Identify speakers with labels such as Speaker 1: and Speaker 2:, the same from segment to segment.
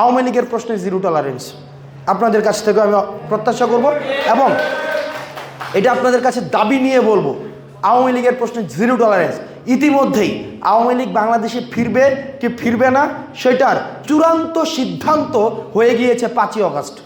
Speaker 1: আওয়ামী লীগের প্রশ্নে zero tolerance আপনাদের কাছ থেকে আমি প্রত্যাশা করব এবং এটা আপনাদের কাছে দাবি নিয়ে বলব, আওয়ামী লীগের প্রশ্নে জিরো টলারেন্স ইতিমধ্যেই আওয়ামী লীগ বাংলাদেশে ফিরবে কি ফিরবে না, সেটার চূড়ান্ত সিদ্ধান্ত হয়ে গিয়েছে পাঁচই অগস্ট।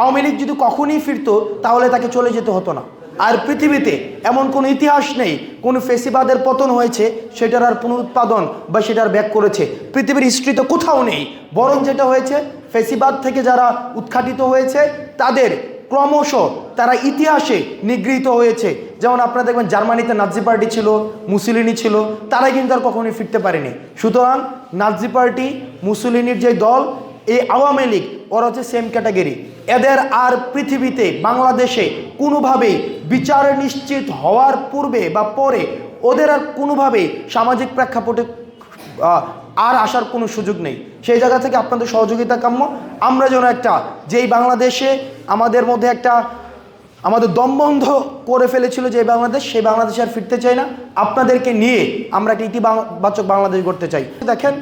Speaker 1: আওয়ামী লীগ যদি কখনই ফিরতো, তাহলে তাকে চলে যেতে হতো না। আর পৃথিবীতে এমন কোনো ইতিহাস নেই, কোনো ফেসিবাদের পতন হয়েছে, সেটার আর পুনরুৎপাদন বা সেটার ব্যাক করেছে পৃথিবীর হিস্ট্রিতে কোথাও নেই। বরং যেটা হয়েছে, ফেসিবাদ থেকে যারা উৎখাটিত হয়েছে, তাদের ক্রমশ তারা ইতিহাসে নিগৃহীত হয়েছে। যেমন আপনারা দেখবেন জার্মানিতে নাজি পার্টি ছিল, মুসলিনি ছিল, তারাই কিন্তু আর কখনোই ফিরতে পারেনি। সুতরাং নাজি পার্টি, মুসলিনির যে দল, এই আওয়ামী লীগ, ওরা হচ্ছে সেম ক্যাটাগরি এদের আর পৃথিবীতে বাংলাদেশে কোনোভাবেই বিচার নিশ্চিত হওয়ার পূর্বে বা পরে ওদের আর কোনোভাবেই সামাজিক প্রেক্ষাপটে আর আসার কোনো সুযোগ নেই। সেই জায়গা থেকে আপনাদের সহযোগিতা কাম্য। আমরা যেন একটা, যেই বাংলাদেশে আমাদের মধ্যে একটা, আমাদের দমবন্ধ করে ফেলেছিল যে বাংলাদেশ, সেই বাংলাদেশে আর ফিরতে চাই না। আপনাদেরকে নিয়ে আমরা একটা ইতিবাচক বাংলাদেশ গড়তে চাই। দেখেন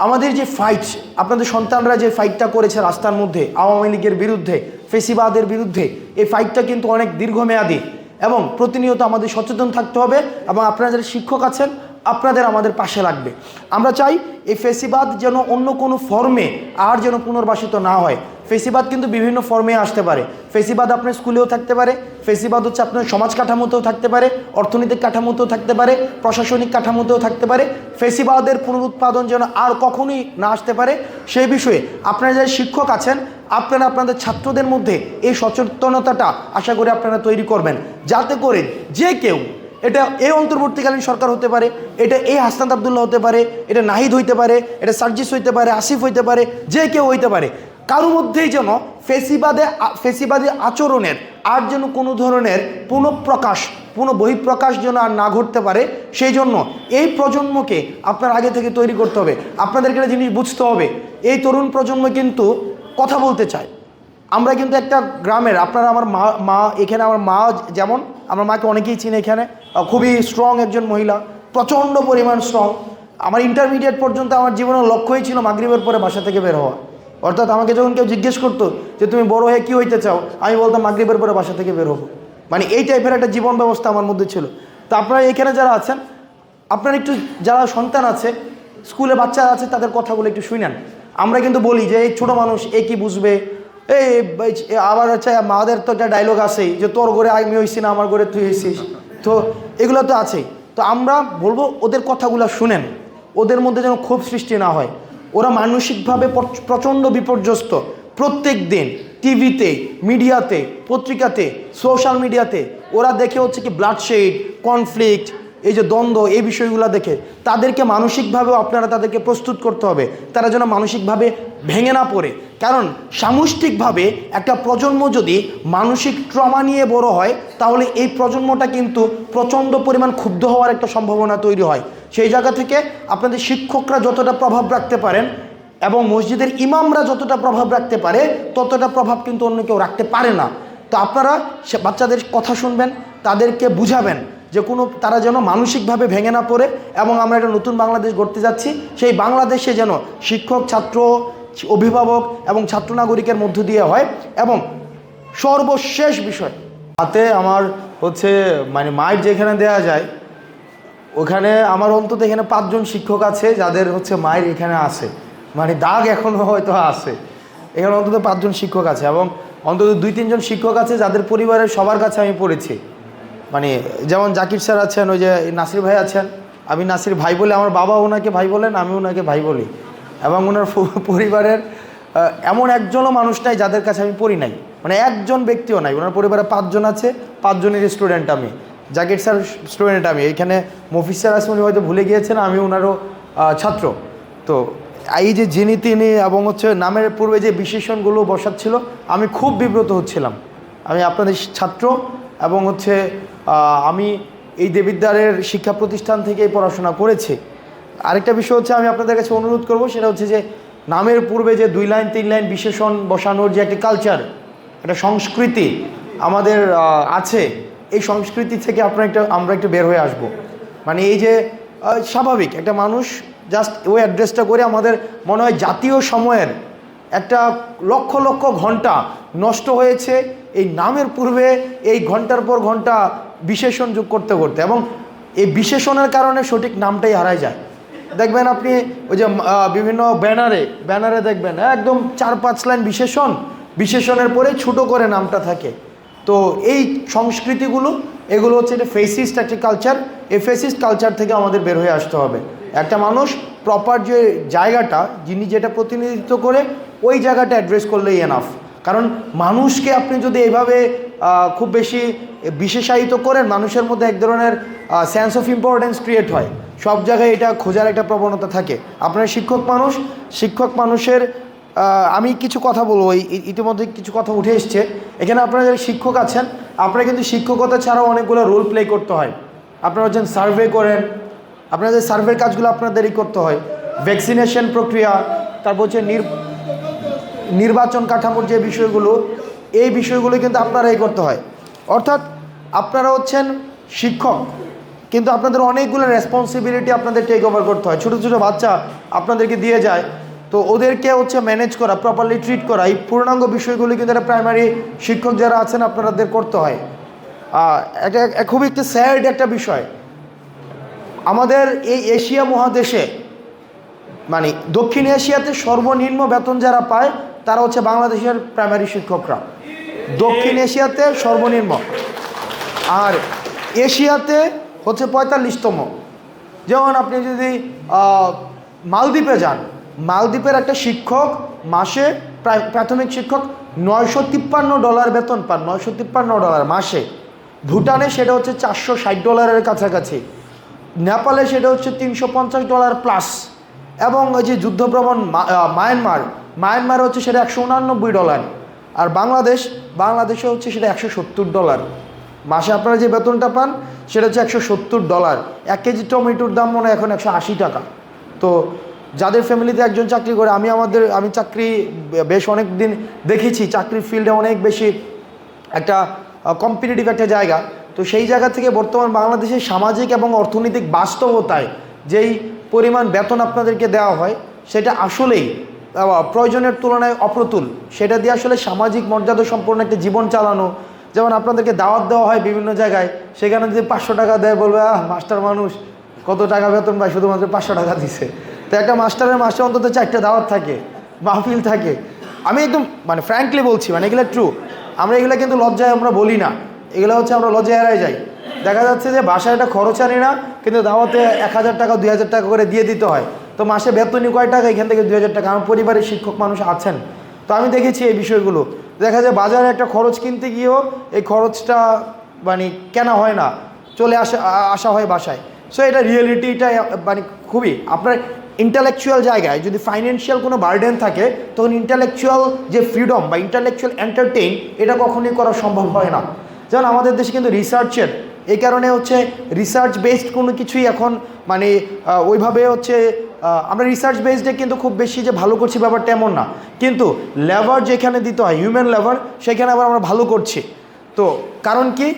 Speaker 1: আমাদের যে ফাইট আপনাদের সন্তানরা যে ফাইটটা করেছে রাস্তার মধ্যে, আওয়ামী লীগের বিরুদ্ধে, ফেসিবাদের বিরুদ্ধে, এই ফাইটটা কিন্তু অনেক দীর্ঘমেয়াদী এবং প্রতিনিয়ত আমাদের সচেতন থাকতে হবে এবং আপনারা যারা শিক্ষক আছেন, আপনাদের আমাদের পাশে লাগবে। আমরা চাই এই ফেসিবাদ যেন অন্য কোনো ফর্মে আর যেন পুনর্বাসিত না হয়। ফেসিবাদ কিন্তু বিভিন্ন ফর্মে আসতে পারে। ফেসিবাদ আপনার স্কুলেও থাকতে পারে, ফেসিবাদ হচ্ছে আপনার সমাজ কাঠামোতেও থাকতে পারে, অর্থনৈতিক কাঠামোতেও থাকতে পারে, প্রশাসনিক কাঠামোতেও থাকতে পারে। ফেসিবাদের পুনরুৎপাদন যেন আর কখনোই না আসতে পারে, সেই বিষয়ে আপনারা যারা শিক্ষক আছেন, আপনারা আপনাদের ছাত্রদের মধ্যে এই সচেতনতাটা আশা করি আপনারা তৈরি করবেন। যাতে করে যে কেউ, এটা এই অন্তর্বর্তীকালীন সরকার হতে পারে, এটা এই হাসনাত আবদুল্লাহ হতে পারে, এটা নাহিদ হইতে পারে, এটা সার্জিস হইতে পারে, আসিফ হইতে পারে, যে কেউ হইতে পারে কারোর মধ্যেই যেন ফেসিবাদে, ফেসিবাদী আচরণের আর যেন কোনো ধরনের পুনঃপ্রকাশ পুনঃ বহিঃপ্রকাশ যেন আর না ঘটতে পারে, সেই জন্য এই প্রজন্মকে আপনার আগে থেকে তৈরি করতে হবে। আপনাদেরকে একটা জিনিস বুঝতে হবে, এই তরুণ প্রজন্ম কিন্তু কথা বলতে চায়। আমরা কিন্তু একটা গ্রামের, আপনারা আমার মা মা, এখানে আমার মা যেমন, আমার মাকে অনেকেই চিনে এখানে খুবই স্ট্রং একজন মহিলা, প্রচণ্ড পরিমাণ স্ট্রং আমার ইন্টারমিডিয়েট পর্যন্ত আমার জীবনের লক্ষ্যই ছিল মাগরিবের পরে বাসা থেকে বের হওয়া। অর্থাৎ আমাকে যখন কেউ জিজ্ঞেস করতো যে তুমি বড় হয়ে কী হইতে চাও, আমি বলতাম মাগরিবের পরে বাসা থেকে বের হব। মানে এই টাইপের একটা জীবন ব্যবস্থা আমার মধ্যে ছিল। তো আপনারা এখানে যারা আছেন, আপনার একটু যারা সন্তান আছে, স্কুলে বাচ্চারা আছে, তাদের কথাগুলো একটু শুনেন। আমরা কিন্তু বলি যে, এই ছোটো মানুষ, এ কি বুঝবে? এই আবার হচ্ছে মাদের তো একটা ডায়লগ আছেই যে, তোর ঘরে আমি হইছি না, আমার ঘরে তুই হয়েছিস তো এগুলো তো আছেই। তো আমরা বলব, ওদের কথাগুলো শুনেন। ওদের মধ্যে যেন ক্ষোভ সৃষ্টি না হয়। ওরা মানসিকভাবে প্রচণ্ড বিপর্যস্ত। প্রত্যেক দিন টিভিতে, মিডিয়াতে, পত্রিকাতে, সোশ্যাল মিডিয়াতে ওরা দেখে হচ্ছে কি ব্লাডশেড, কনফ্লিক্ট, এই যে দ্বন্দ্ব, এই বিষয়গুলো দেখে। তাদেরকে মানসিকভাবেও আপনারা তাদেরকে প্রস্তুত করতে হবে। তারা যেন মানসিকভাবে ভেঙে না পড়ে। কারণ সামষ্টিকভাবে একটা প্রজন্ম যদি মানসিক ট্রমা নিয়ে বড় হয়, তাহলে এই প্রজন্মটা কিন্তু প্রচণ্ড পরিমাণ ক্ষুব্ধ হওয়ার একটা সম্ভাবনা তৈরি হয়। সেই জায়গা থেকে আপনাদের শিক্ষকরা যতটা প্রভাব রাখতে পারেন এবং মসজিদের ইমামরা যতটা প্রভাব রাখতে পারে, ততটা প্রভাব কিন্তু অন্য কেউ রাখতে পারে না। তো আপনারা বাচ্চাদের কথা শুনবেন, তাদেরকে বুঝাবেন যে কোনো, তারা যেন মানসিকভাবে ভেঙে না পড়ে এবং আমরা একটা নতুন বাংলাদেশ গড়তে যাচ্ছি। সেই বাংলাদেশে যেন শিক্ষক, ছাত্র, অভিভাবক এবং ছাত্র নাগরিকের মধ্য দিয়ে হয় এবং সর্বশেষ বিষয়, হাতে আমার হচ্ছে মানে মাইট যেখানে দেয়া যায় ওখানে আমার অন্তত এখানে পাঁচজন শিক্ষক আছে, যাদের হচ্ছে মায়ের এখানে আছে। মানে দাগ এখনও হয়তো আছে। এখানে অন্তত পাঁচজন শিক্ষক আছে এবং অন্তত দুই, তিনজন শিক্ষক আছে যাদের পরিবারের সবার কাছে আমি পড়েছি। মানে যেমন জাকির স্যার আছেন, ওই যে নাসির ভাই আছেন, আমি নাসির ভাই বলে, আমার বাবা ওনাকে ভাই বলেন, আমি ওনাকে ভাই বলি। এবং ওনার পরিবারের এমন একজনও মানুষ নাই যাদের কাছে আমি পড়ি নাই। মানে একজন ব্যক্তিও নাই, ওনার পরিবারে পাঁচজন আছে, পাঁচজনের স্টুডেন্ট আমি। জাকির স্যার স্টুডেন্ট আমি। এখানে মফিজ স্যার আছে হয়তো ভুলে গিয়েছেন, আমি ওনারও ছাত্র। তো এই যে যিনি তিনি এবং হচ্ছে নামের পূর্বে যে বিশেষণগুলো বসাচ্ছিল, আমি খুব বিব্রত হচ্ছিলাম। আমি আপনাদের ছাত্র এবং হচ্ছে আমি এই দেবিদ্বারের শিক্ষা প্রতিষ্ঠান থেকেই পড়াশোনা করেছি। আরেকটা বিষয় হচ্ছে, আমি আপনাদের কাছে অনুরোধ করব, সেটা হচ্ছে যে নামের পূর্বে যে দুই লাইন, তিন লাইন বিশেষণ বসানোর যে একটা কালচার একটা সংস্কৃতি আমাদের আছে এই সংস্কৃতি থেকে আপনার একটা, আমরা একটু বের হয়ে আসব। মানে এই যে স্বাভাবিক, একটা মানুষ জাস্ট ওই অ্যাড্রেসটা করে আমাদের মনে হয় জাতীয় সময়ের একটা লক্ষ লক্ষ ঘণ্টা নষ্ট হয়েছে, এই নামের পূর্বে এই ঘণ্টার পর ঘণ্টা বিশেষণ যোগ করতে করতে এবং এই বিশেষণের কারণে সঠিক নামটাই হারায় যায়। দেখবেন আপনি ওই যে বিভিন্ন ব্যানারে ব্যানারে দেখবেন, একদম চার পাঁচ লাইন বিশেষণ, বিশেষণের পরে ছোটো করে নামটা থাকে। তো এই সংস্কৃতিগুলো, এগুলো হচ্ছে এটা ফেসিস্ট একটা কালচার এই ফেসিস্ট কালচার থেকে আমাদের বের হয়ে আসতে হবে। একটা মানুষ প্রপার যে জায়গাটা, যিনি যেটা প্রতিনিধিত্ব করে, ওই জায়গাটা অ্যাড্রেস করলেই এনাফ কারণ মানুষকে আপনি যদি এইভাবে খুব বেশি বিশেষায়িত করেন, মানুষের মধ্যে এক ধরনের সেন্স অফ ইম্পর্টেন্স ক্রিয়েট হয়। সব জায়গায় এটা খোঁজার একটা প্রবণতা থাকে। আপনার শিক্ষক মানুষ, শিক্ষক মানুষের আমি কিছু কথা বলব। ইতিমধ্যে কিছু কথা উঠে এসছে। এখানে আপনারা যারা শিক্ষক আছেন, আপনারা কিন্তু শিক্ষকতা ছাড়াও অনেকগুলো রোল প্লে করতে হয়। আপনারা হচ্ছেন সার্ভে করেন। আপনাদের সার্ভের কাজগুলো আপনাদেরই করতে হয়। ভ্যাকসিনেশন প্রক্রিয়া, তারপর হচ্ছে নির নির্বাচন কাঠামোর যে বিষয়গুলো, এই বিষয়গুলো কিন্তু আপনারাই করতে হয়। অর্থাৎ আপনারা হচ্ছেন শিক্ষক, কিন্তু আপনাদের অনেকগুলো রেসপন্সিবিলিটি আপনাদের টেক ওভার করতে হয়। ছোটো ছোটো বাচ্চা আপনাদেরকে দিয়ে যায়। তো ওদেরকে হচ্ছে ম্যানেজ করা প্রপারলি ট্রিট করা, এই পূর্ণাঙ্গ বিষয়গুলি কিন্তু একটা প্রাইমারি শিক্ষক যারা আছেন আপনাদের করতে হয়। এটা খুবই একটা স্যাড একটা বিষয়। আমাদের এই এশিয়া মহাদেশে মানে দক্ষিণ এশিয়াতে সর্বনিম্ন বেতন যারা পায়, তারা হচ্ছে বাংলাদেশের প্রাইমারি শিক্ষকরা। দক্ষিণ এশিয়াতে সর্বনিম্ন। আর এশিয়াতে হচ্ছে পঁয়তাল্লিশতম। যেমন আপনি যদি মালদ্বীপে যান মালদ্বীপের একটা শিক্ষক মাসে প্রাথমিক শিক্ষক নয়শো তিপ্পান্ন ডলার বেতন পান, নয়শো তিপ্পান্ন ডলার মাসে। ভুটানে সেটা হচ্ছে চারশো ষাট ডলারের কাছাকাছি। নেপালে সেটা হচ্ছে তিনশো পঞ্চাশ ডলার প্লাস এবং ওই যে যুদ্ধভ্রমণ মায়ানমার মায়ানমার হচ্ছে সেটা একশো উনানব্বই ডলার। আর বাংলাদেশ বাংলাদেশে হচ্ছে সেটা একশো সত্তর ডলার। মাসে আপনারা যে বেতনটা পান, সেটা হচ্ছে একশো সত্তর ডলার। এক কেজি টমেটোর দাম মনে হয় এখন একশো আশি টাকা। তো যাদের ফ্যামিলিতে একজন চাকরি করে, আমি আমাদের, আমি চাকরি বেশ অনেক দিন দেখেছি, চাকরির ফিল্ডে অনেক বেশি একটা কম্পিটিটিভ একটা জায়গা। তো সেই জায়গা থেকে বর্তমান বাংলাদেশের সামাজিক এবং অর্থনৈতিক বাস্তবতায় যেই পরিমাণ বেতন আপনাদেরকে দেওয়া হয়, সেটা আসলেই প্রয়োজনের তুলনায় অপ্রতুল। সেটা দিয়ে আসলে সামাজিক মর্যাদা সম্পন্ন একটা জীবন চালানো। যেমন আপনাদেরকে দাওয়াত দেওয়া হয় বিভিন্ন জায়গায়, সেখানে যদি পাঁচশো টাকা দেয় বলবে, আহ, মাস্টার মানুষ, কত টাকা বেতন পায় শুধুমাত্র পাঁচশো টাকা দিছে। তো একটা মাস্টারের মাসে অন্তত চারটে দাওয়াত থাকে, মাহফিল থাকে। আমি একদম মানে ফ্র্যাঙ্কলি বলছি মানে এগুলো ট্রু আমরা এগুলো কিন্তু লজ্জায় আমরা বলি না। এগুলো হচ্ছে আমরা লজ্জায় এড়াই যাই। দেখা যাচ্ছে যে বাসায় একটা খরচ আনি না, কিন্তু দাওয়াতে এক হাজার টাকা, দুই হাজার টাকা করে দিয়ে দিতে হয়। তো মাসে বেতনই কয় টাকা? এখান থেকে দুই হাজার টাকা। আমার পরিবারের শিক্ষক মানুষ আছেন। তো আমি দেখেছি এই বিষয়গুলো। দেখা যায় বাজারে একটা খরচ কিনতে গিয়েও এই খরচটা মানে কেনা হয় না। চলে আসা আসা হয় বাসায়। সো এটা রিয়েলিটিটা মানে খুবই। আপনার ইন্টালেকচুয়াল জায়গায়, যদি ফাইন্যান্সিয়াল কোনো বার্ডেন থাকে, তখন ইন্টালেকচুয়াল যে ফ্রিডম বা ইন্টালেকচুয়াল এন্টারটেইন এটা কখনোই করা সম্ভব হয় না। যেমন আমাদের দেশে কিন্তু রিসার্চের এই কারণে হচ্ছে রিসার্চ বেসড কোনো কিছুই এখন মানে ওইভাবে হচ্ছে আমরা রিসার্চ বেসডে কিন্তু খুব বেশি যে ভালো করছি ব্যাপারটা এমন না। কিন্তু লেবার যেখানে দিতে হয় হিউম্যান লেবার সেখানে আবার আমরা ভালো করছি। তো কারণ কি?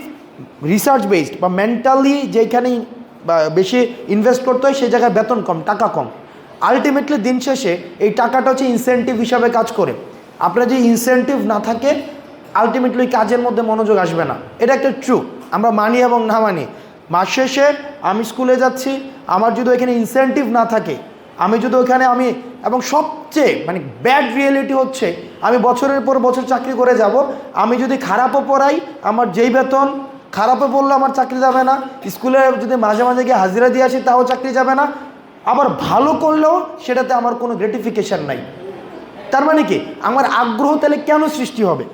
Speaker 1: রিসার্চ বেসড বা মেন্টালি যেখানে বেশি ইনভেস্ট করতে হয়, সেই জায়গায় বেতন কম, টাকা কম। আলটিমেটলি দিন শেষে এই টাকাটা হচ্ছে ইনসেন্টিভ হিসাবে কাজ করে। আপনার যে ইনসেন্টিভ না থাকে আলটিমেটলি কাজের মধ্যে মনোযোগ আসবে না। এটা একটা ট্রু আমরা মানি এবং না মানি। মাস শেষে আমি স্কুলে যাচ্ছি, আমার যদি ওইখানে ইনসেন্টিভ না থাকে, আমি যদি ওখানে আমি, এবং সবচেয়ে মানে ব্যাড রিয়েলিটি হচ্ছে, আমি বছরের পর বছর চাকরি করে যাব, আমি যদি খারাপও পড়াই, আমার যেই বেতন খারাপে পড়লে আমার চাকরি যাবে না স্কুলে যদি মাঝে মাঝে গিয়ে হাজিরা দিয়ে আসি, তাও চাকরি যাবে না আবার ভালো করলেও সেটাতে আমার কোনো গ্রেটিফিকেশান নাই। তার মানে কি? আমার আগ্রহ তাহলে কেন সৃষ্টি হবে?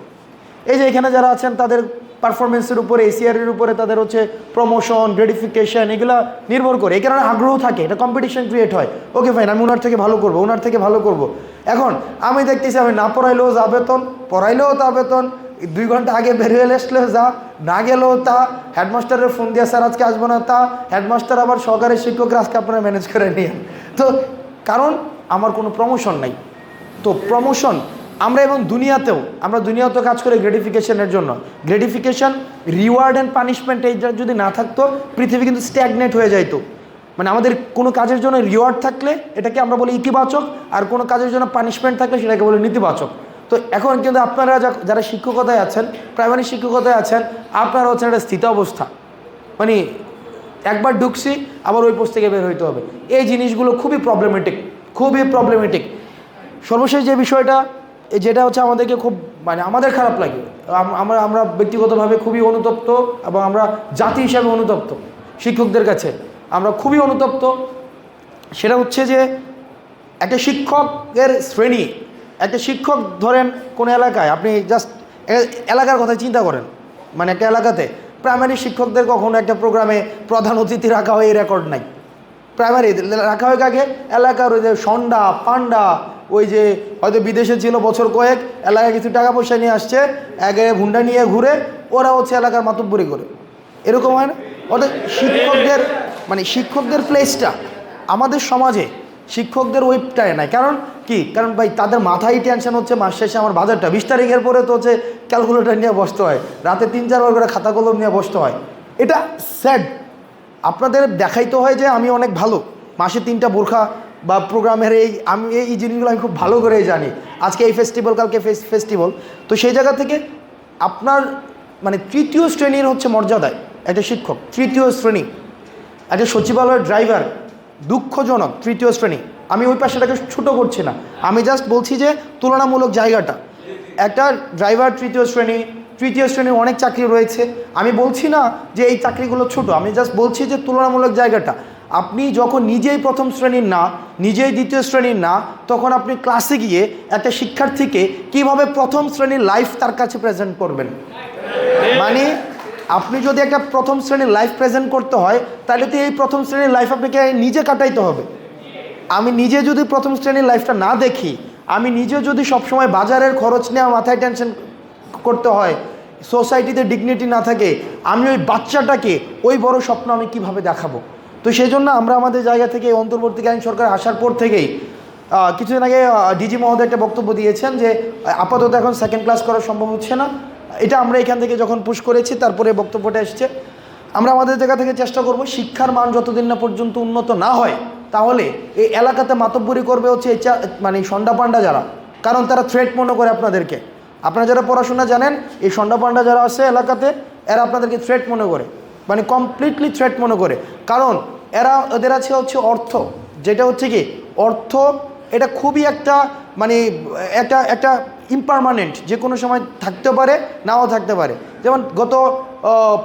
Speaker 1: এই যে এখানে যারা আছেন, তাদের পারফরমেন্সের উপরে এসিআরের উপরে তাদের হচ্ছে প্রমোশন গ্রেটিফিকেশন এগুলো নির্ভর করে। এই কারণে আগ্রহ থাকে, এটা কম্পিটিশন ক্রিয়েট হয়। ওকে ফাইন আমি ওনার থেকে ভালো করব ওনার থেকে ভালো করব। এখন আমি দেখতেছি আমি না পড়াইলেও যা বেতন, পড়াইলেও তা বেতন দুই ঘণ্টা আগে বেরিয়ে আসলেও যা, না গেলেও তা, হেডমাস্টারের ফোন দিয়ে, স্যার, আজকে আসব না। তা, হেডমাস্টার আবার সহকারী শিক্ষকরা আজকে আপনারা ম্যানেজ করে নিয়ে তো, কারণ আমার কোনো প্রমোশন নাই। তো প্রমোশন আমরা এবং দুনিয়াতেও, আমরা দুনিয়াতেও কাজ করি গ্রেটিফিকেশনের জন্য। গ্রেটিফিকেশন রিওয়ার্ড অ্যান্ড পানিশমেন্ট এইটা যদি না থাকতো, পৃথিবী কিন্তু স্ট্যাগনেট হয়ে যাইতো। মানে আমাদের কোনো কাজের জন্য রিওয়ার্ড থাকলে, এটাকে আমরা বলি ইতিবাচক, আর কোনো কাজের জন্য পানিশমেন্ট থাকলে সেটাকে বলি নেতিবাচক। তো এখন কিন্তু আপনারা যারা শিক্ষকতায় আছেন, প্রাইমারি শিক্ষকতায় আছেন, আপনারা হচ্ছেন একটা স্থিত অবস্থা। মানে একবার ঢুকছি, আবার ওই পোস্ট থেকে বের হইতে হবে। এই জিনিসগুলো খুবই প্রবলেমেটিক খুবই প্রবলেমেটিক সর্বশেষ যে বিষয়টা যেটা হচ্ছে আমাদেরকে খুব মানে আমাদের খারাপ লাগে। আমরা আমরা ব্যক্তিগতভাবে খুবই অনুতপ্ত এবং আমরা জাতি হিসাবে অনুতপ্ত শিক্ষকদের কাছে। আমরা খুবই অনুতপ্ত। সেটা হচ্ছে যে একটা শিক্ষকের শ্রেণি একটা শিক্ষক ধরেন কোন এলাকায়, আপনি জাস্ট এলাকার কথা চিন্তা করেন। মানে একটা এলাকাতে প্রাইমারি শিক্ষকদের কখনো একটা প্রোগ্রামে প্রধান অতিথি রাখা হয় এই রেকর্ড নাই। প্রাইমারি রাখা হয় কাকে? এলাকার ওই যে সন্ডা, পান্ডা, ওই যে হয়তো বিদেশে ছিল বছর কয়েক, এলাকায় কিছু টাকা পয়সা নিয়ে আসছে, একে হুন্ডা নিয়ে ঘুরে ওরা হচ্ছে এলাকার মাতব্বরি করে। এরকম হয় না? অর্থাৎ শিক্ষকদের মানে শিক্ষকদের প্লেসটা আমাদের সমাজে শিক্ষকদের ওয়েবটায় নাই। কারণ কি? কারণ ভাই, তাদের মাথায় টেনশন হচ্ছে মাস শেষে আমার বাজারটা। বিশ তারিখের পরে তো হচ্ছে ক্যালকুলেটার নিয়ে বসতে হয়। রাতে তিন চারবার করে খাতা কলম নিয়ে বসতে হয়। এটা স্যাড আপনাদের দেখাইতে হয় যে আমি অনেক ভালো। মাসে তিনটা বোরখা বা প্রোগ্রামের এই, আমি এই জিনিসগুলো আমি খুব ভালো করেই জানি। আজকে এই ফেস্টিভ্যাল কালকে ফেস্টিভ্যাল তো সেই জায়গা থেকে আপনার মানে তৃতীয় শ্রেণির হচ্ছে মর্যাদায় একটা শিক্ষক। তৃতীয় শ্রেণি। একটা সচিবালয়ের ড্রাইভার দুঃখজনক, তৃতীয় শ্রেণি। আমি ওই পাশেটাকে ছোটো করছি না। আমি জাস্ট বলছি যে, তুলনামূলক জায়গাটা। একটা ড্রাইভার তৃতীয় শ্রেণি, তৃতীয় শ্রেণির অনেক চাকরি রয়েছে। আমি বলছি না যে এই চাকরিগুলো ছোট। আমি জাস্ট বলছি যে, তুলনামূলক জায়গাটা। আপনি যখন নিজেই প্রথম শ্রেণির না, নিজেই দ্বিতীয় শ্রেণির না, তখন আপনি ক্লাসে গিয়ে একটা শিক্ষার্থীকে কীভাবে প্রথম শ্রেণির লাইফ তার কাছে প্রেজেন্ট করবেন? মানে আপনি যদি একটা প্রথম শ্রেণির লাইফ প্রেজেন্ট করতে হয়, তাহলে তো এই প্রথম শ্রেণির লাইফ আপনাকে নিজে কাটাইতে হবে। আমি নিজে যদি প্রথম শ্রেণির লাইফটা না দেখি, আমি নিজে যদি সবসময় বাজারের খরচ নিয়ে মাথায় টেনশন করতে হয় সোসাইটিতে ডিগনিটি না থাকে, আমি ওই বাচ্চাটাকে, ওই বড় স্বপ্ন আমি কীভাবে দেখাবো? তো সেই জন্য আমরা আমাদের জায়গা থেকে অন্তর্বর্তীকালীন সরকার আসার পর থেকেই কিছুদিন আগে ডিজি মহোদয় একটা বক্তব্য দিয়েছেন যে, আপাতত এখন সেকেন্ড ক্লাস করা সম্ভব হচ্ছে না। এটা আমরা এখান থেকে যখন পুশ করেছি, তারপরে বক্তব্যটা এসছে। আমরা আমাদের জায়গা থেকে চেষ্টা করব, শিক্ষার মান যতদিন না পর্যন্ত উন্নত না হয়, তাহলে এই এলাকাতে মাতব্বরি করবে হচ্ছে এই মানে সন্ডা পান্ডা যারা। কারণ তারা থ্রেট মনে করে আপনাদেরকে। আপনারা যারা পড়াশোনা জানেন, এই সন্ডা পান্ডা যারা আছে এলাকাতে, এরা আপনাদেরকে থ্রেট মনে করে। মানে কমপ্লিটলি থ্রেট মনে করে। কারণ এরা, ওদের আছে হচ্ছে অর্থ। যেটা হচ্ছে কি, অর্থ এটা খুবই একটা মানে একটা একটা ইমপারমানেন্ট যে কোনো সময় থাকতে পারে, নাও থাকতে পারে। যেমন গত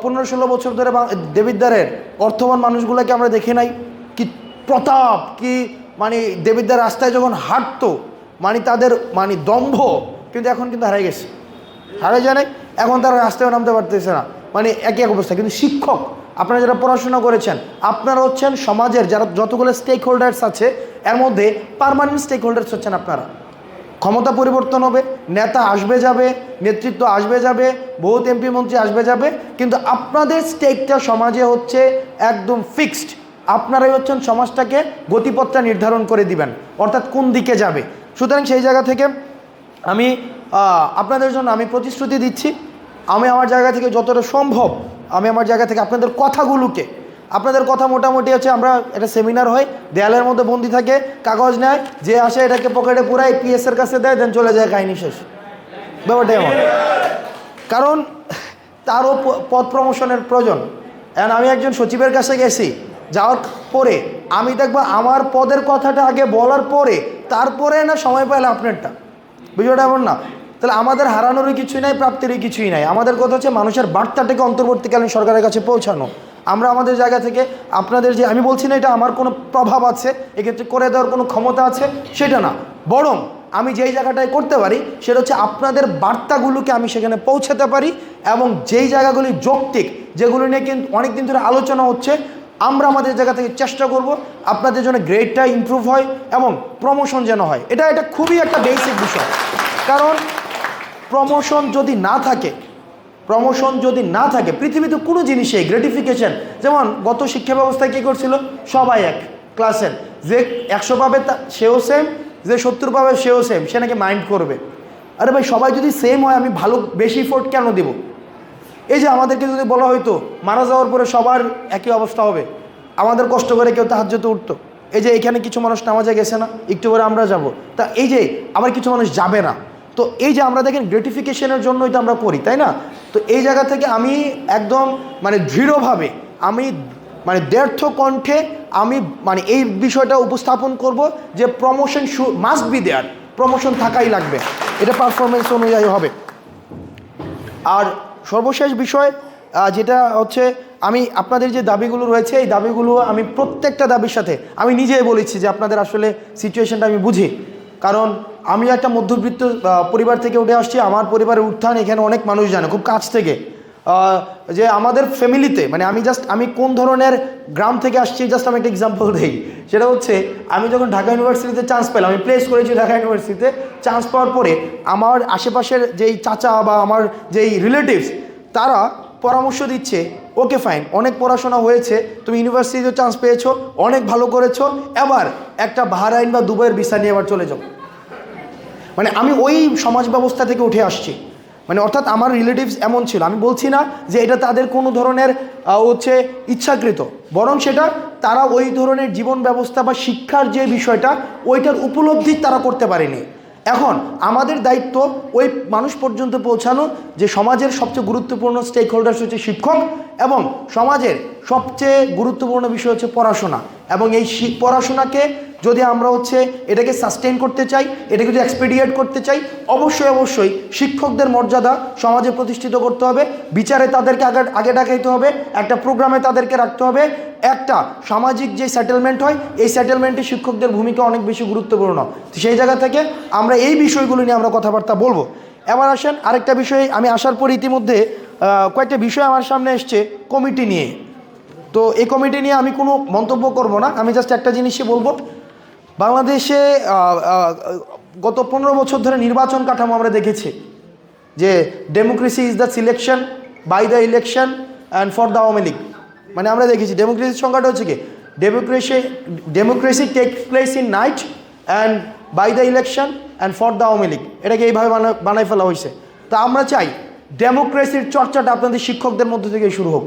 Speaker 1: পনেরো ষোলো বছর ধরে দেবিদ্বারের অর্থবান মানুষগুলোকে আমরা দেখে নাই। কি প্রতাপ, কি মানে দেবিদ্বার রাস্তায় যখন হাঁটতো মানে তাদের মানে দম্ভ কিন্তু এখন কিন্তু হারাই গেছে। হারাই যায় এখন তারা রাস্তায় নামতে পারতেছে না। মানে একই এক অবস্থা। কিন্তু শিক্ষক, আপনারা যারা পড়াশোনা করেছেন, আপনারা হচ্ছেন সমাজের যারা যতগুলো স্টেক হোল্ডার্স আছে, এর মধ্যে পারমানেন্ট স্টেক হোল্ডার্স হচ্ছেন আপনারা। ক্ষমতা পরিবর্তন হবে, নেতা আসবে যাবে, নেতৃত্ব আসবে যাবে, বহুত এমপি মন্ত্রী আসবে যাবে, কিন্তু আপনাদের স্টেকটা সমাজে হচ্ছে একদম ফিক্সড আপনারাই হচ্ছেন সমাজটাকে গতিপথটা নির্ধারণ করে দিবেন, অর্থাৎ কোন দিকে যাবে। সুতরাং সেই জায়গা থেকে আমি আপনাদের জন্য আমি প্রতিশ্রুতি দিচ্ছি, আমি আমার জায়গা থেকে যতটা সম্ভব, আমি আমার জায়গা থেকে আপনাদের কথাগুলোকে আপনাদের কথা মোটামুটি হচ্ছে আমরা একটা সেমিনার হয়, দেয়ালের মধ্যে বন্দি থাকে, কাগজ নেয়, যে আসে এটাকে পকেটে পুরাই পিএস এর কাছে দেয় দেন চলে যায় কাহিনী শেষ। ব্যাপারটা এমন কারণ তারও পদ প্রমোশনের প্রয়োজন। এখন আমি একজন সচিবের কাছে গেছি, যাওয়ার পরে আমি দেখব আমার পদের কথাটা আগে বলার পরে, তারপরে না সময় পাইলে আপনারটা। বুঝতে এমন না। তাহলে আমাদের হারানোরই কিছুই নাই, প্রাপ্তিরই কিছুই নাই। আমাদের কথা হচ্ছে মানুষের বার্তাটাকে অন্তর্বর্তীকালীন সরকারের কাছে পৌঁছানো। আমরা আমাদের জায়গা থেকে আপনাদের যে আমি বলছি না এটা আমার কোনো প্রভাব আছে, এক্ষেত্রে করে দেওয়ার কোনো ক্ষমতা আছে, সেটা না। বরং আমি যেই জায়গাটায় করতে পারি, সেটা হচ্ছে আপনাদের বার্তাগুলোকে আমি সেখানে পৌঁছাতে পারি এবং যেই জায়গাগুলি যৌক্তিক, যেগুলো নিয়ে কিন্তু অনেক দিন ধরে আলোচনা হচ্ছে, আমরা আমাদের জায়গা থেকে চেষ্টা করব আপনাদের জন্য গ্রেডটা ইমপ্রুভ হয় এবং প্রমোশন যেন হয়। এটা এটা খুবই একটা বেসিক বিষয়। কারণ প্রমোশন যদি না থাকে প্রমোশন যদি না থাকে, পৃথিবীতে কোনো জিনিসে গ্রেটিফিকেশন যেমন গত শিক্ষা ব্যবস্থায় কী করছিল? সবাই এক ক্লাসের যে একশো পাবে তা, সেও সেম যে সত্তর পাবে সেও সেম সে নাকি মাইন্ড করবে। আরে ভাই, সবাই যদি সেম হয়, আমি ভালো, বেশি ফোর্ট কেন দেবো? এই যে আমাদেরকে যদি বলা হয়তো মারা যাওয়ার পরে সবার একই অবস্থা হবে, আমাদের কষ্ট করে কেউ তাহাজ্যতে উঠতো। এই যে এখানে কিছু মানুষ নামাজে গেছে না, একটু করে আমরা যাব। তা এই যে আবার কিছু মানুষ যাবে না। তো এই যে আমরা দেখেন গ্রেটিফিকেশনের জন্যই তো আমরা করি, তাই না? তো এই জায়গা থেকে আমি একদম মানে দৃঢ়ভাবে আমি মানে দ্ব্যর্থ কণ্ঠে আমি মানে এই বিষয়টা উপস্থাপন করব যে promotion must be there promotion থাকাই লাগবে। এটা পারফরমেন্স অনুযায়ী হবে। আর সর্বশেষ বিষয় যেটা হচ্ছে আমি আপনাদের যে দাবিগুলো রয়েছে, এই দাবিগুলো আমি প্রত্যেকটা দাবির সাথে, আমি নিজেই বলেছি যে আপনাদের আসলে সিচুয়েশনটা আমি বুঝি। কারণ আমি একটা মধ্যবিত্ত পরিবার থেকে উঠে আসছি, আমার পরিবারের উত্থান এখানে অনেক মানুষ জানে, খুব কাছ থেকে। যে আমাদের ফ্যামিলিতে মানে আমি জাস্ট আমি কোন ধরনের গ্রাম থেকে আসছি জাস্ট আমি একটা এক্সাম্পল দিই। সেটা হচ্ছে, আমি যখন ঢাকা ইউনিভার্সিটিতে চান্স পেলাম, আমি প্লেস করেছি ঢাকা ইউনিভার্সিটিতে চান্স পাওয়ার পরে আমার আশেপাশের যেই চাচা বা আমার যেই রিলেটিভস তারা পরামর্শ দিচ্ছে ওকে ফাইন অনেক পড়াশোনা হয়েছে, তুমি ইউনিভার্সিটিতে চান্স পেয়েছ, অনেক ভালো করেছ, এবার একটা বাহারাইন বা দুবাইয়ের ভিসা নিয়ে এবার চলে যাও। মানে আমি ওই সমাজ ব্যবস্থা থেকে উঠে আসছি। মানে অর্থাৎ আমার রিলেটিভস এমন ছিল। আমি বলছি না যে এটা তাদের কোনো ধরনের হচ্ছে ইচ্ছাকৃত। বরং সেটা তারা ওই ধরনের জীবন ব্যবস্থা বা শিক্ষার যে বিষয়টা, ওইটার উপলব্ধি তারা করতে পারেনি। এখন আমাদের দায়িত্ব ওই মানুষ পর্যন্ত পৌঁছানো যে সমাজের সবচেয়ে গুরুত্বপূর্ণ স্টেক হোল্ডার্স হচ্ছে শিক্ষক এবং সমাজের সবচেয়ে গুরুত্বপূর্ণ বিষয় হচ্ছে পড়াশোনা এবং এই পড়াশোনাকে যদি আমরা হচ্ছে এটাকে সাস্টেন করতে চাই, এটাকে যদি এক্সপেডিয়েট করতে চাই, অবশ্যই অবশ্যই শিক্ষকদের মর্যাদা সমাজে প্রতিষ্ঠিত করতে হবে, বিচারে তাদেরকে আগে আগে ডাকাইতে হবে, একটা প্রোগ্রামে তাদেরকে রাখতে হবে। একটা, সামাজিক যে সেটেলমেন্ট হয়, এই সেটেলমেন্টে শিক্ষকদের ভূমিকা অনেক বেশি গুরুত্বপূর্ণ। সেই জায়গা থেকে আমরা এই বিষয়গুলো নিয়ে আমরা কথাবার্তা বলব। এবার আসেন আরেকটা বিষয়ে, আমি আসার পর ইতিমধ্যে কয়েকটা বিষয় আমার সামনে এসছে কমিটি নিয়ে। তো এই কমিটি নিয়ে আমি কোনো মন্তব্য করব না, আমি জাস্ট একটা জিনিসই বলব বাংলাদেশে গত পনেরো বছর ধরে নির্বাচন কাঠামো আমরা দেখেছি যে democracy is the selection by the election and for the Awami League মানে আমরা দেখেছি ডেমোক্রেসির সংখ্যাটা হচ্ছে কি? Democracy democracy take place in night and by the election and for the Awami League এটাকে এইভাবে বানা, বানাই ফেলা হয়েছে। তা আমরা চাই ডেমোক্রেসির চর্চাটা আপনাদের শিক্ষকদের মধ্যে থেকে শুরু হোক।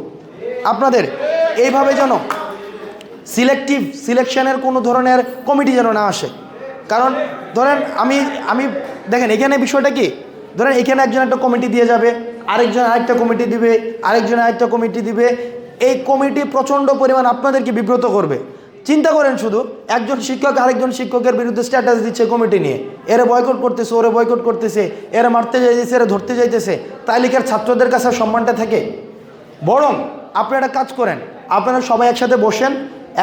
Speaker 1: আপনাদের, এইভাবে যেন সিলেক্টিভ সিলেকশনের কোনো ধরনের কমিটি যেন না আসে। কারণ ধরেন আমি আমি দেখেন, এখানে বিষয়টা কি? ধরেন এখানে একজন একটা কমিটি দিয়ে যাবে, আরেকজন আরেকটা কমিটি দিবে, আরেকজন আরেকটা কমিটি দিবে। এই কমিটি প্রচণ্ড পরিমাণ আপনাদেরকে বিব্রত করবে। চিন্তা করেন শুধু, একজন শিক্ষক আরেকজন শিক্ষকের বিরুদ্ধে স্ট্যাটাস দিচ্ছে কমিটি নিয়ে। এরা বয়কট করতেছে, ওরে বয়কট করতেছে, এরা মারতে যাইতেছে, এরা ধরতে যাইতেছে। তাইলিকার ছাত্রদের কাছে সম্মানটা থাকে। বরং, আপনারা কাজ করেন, আপনারা সবাই একসাথে বসেন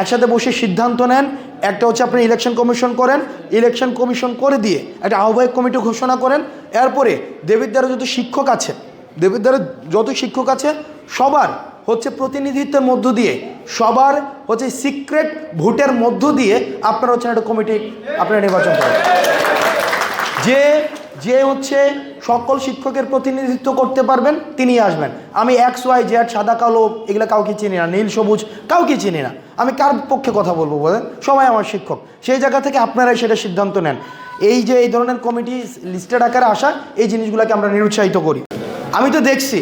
Speaker 1: একসাথে বসে সিদ্ধান্ত নেন, একটা হচ্ছে আপনি ইলেকশন কমিশন করেন ইলেকশন কমিশন করে দিয়ে একটা আহ্বায়ক কমিটি ঘোষণা করেন। এরপরে দেবিদ্বারে যত শিক্ষক আছে, দেবিদ্বারে যত শিক্ষক আছে, সবার হচ্ছে প্রতিনিধিত্বের মধ্য দিয়ে, সবার হচ্ছে সিক্রেট ভোটের মধ্য দিয়ে আপনারা হচ্ছে একটা কমিটি আপনারা নির্বাচন করেন। যে যে হচ্ছে সকল শিক্ষকের প্রতিনিধিত্ব করতে পারবেন তিনি আসবেন। আমি এক্স ওয়াই জেড সাদা, কালো, এগুলো কাউকে চিনি না, নীল, সবুজ, কাউকে চিনি না। আমি কার পক্ষে কথা বলব বলেন? সবাই আমার শিক্ষক। সেই জায়গা থেকে আপনারাই সেটা সিদ্ধান্ত নেন। এই যে এই ধরনের কমিটি লিস্টেড আকারে আসা, এই জিনিসগুলোকে আমরা নিরুৎসাহিত করি। আমি তো দেখছি,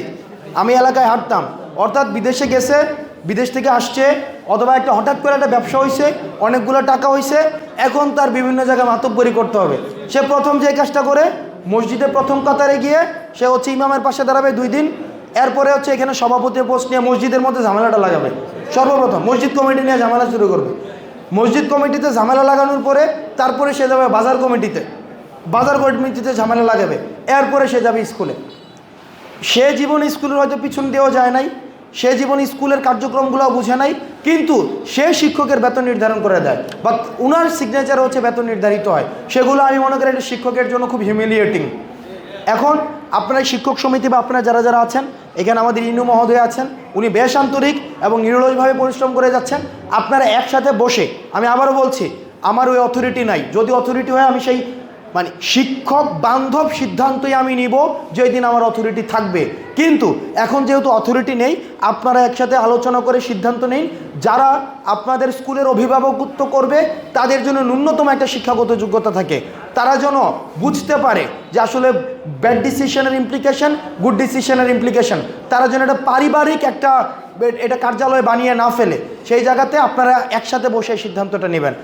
Speaker 1: আমি এলাকায় হাঁটতাম। অর্থাৎ বিদেশে গেছে, বিদেশ থেকে আসছে, অথবা একটা হঠাৎ করে একটা ব্যবসা হয়েছে অনেকগুলো টাকা হয়েছে এখন তার বিভিন্ন জায়গায় মাতব্বরি করতে হবে। সে প্রথম যে কাজটা করে মসজিদে প্রথম কাতারে গিয়ে সে হচ্ছে ইমামের পাশে দাঁড়াবে দুই দিন। এরপরে হচ্ছে এখানে সভাপতি পোস্ট নিয়ে মসজিদের মধ্যে ঝামেলাটা লাগাবে। সর্বপ্রথম মসজিদ কমিটি নিয়ে ঝামেলা শুরু করবে। মসজিদ কমিটিতে ঝামেলা লাগানোর পরে তারপরে সে যাবে বাজার কমিটিতে। বাজার কমিটিতে ঝামেলা লাগাবে। এরপরে সে যাবে স্কুলে। সে জীবন স্কুলের হয়তো পিছন দিয়েও যায় নাই। সে জীবন স্কুলের কার্যক্রমগুলো বুঝে নাই। কিন্তু সে শিক্ষকের বেতন নির্ধারণ করে দেয় বা উনার সিগনেচার হচ্ছে বেতন নির্ধারিত হয়। সেগুলো আমি মনে করি শিক্ষকের জন্য খুব হিউমিলিয়েটিং এখন আপনার শিক্ষক সমিতি বা আপনারা যারা যারা আছেন, এখানে আমাদের ইনু মহোদয় আছেন, উনি বেশ আন্তরিক এবং নিরলসভাবে পরিশ্রম করে যাচ্ছেন। আপনারা একসাথে বসে, আমি আবারও বলছি, আমার ওই অথরিটি নাই। যদি অথরিটি হয়, আমি সেই মানে শিক্ষক বান্ধব সিদ্ধান্তই আমি নিব যেই দিন আমার অথরিটি থাকবে। কিন্তু এখন যেহেতু অথরিটি নেই, আপনারা একসাথে আলোচনা করে সিদ্ধান্ত নিন যারা আপনাদের স্কুলের অভিভাবকত্ব করবে, তাদের জন্য ন্যূনতম একটা শিক্ষাগত যোগ্যতা থাকে। তারা যেন বুঝতে পারে যে আসলে ব্যাড ডিসিশনের ইমপ্লিকেশন গুড ডিসিশনের ইমপ্লিকেশন তারা যেন একটা পারিবারিক একটা, এটা কার্যালয় বানিয়ে না ফেলে। সেই জায়গাতে আপনারা একসাথে বসে সিদ্ধান্তটা নেবেন।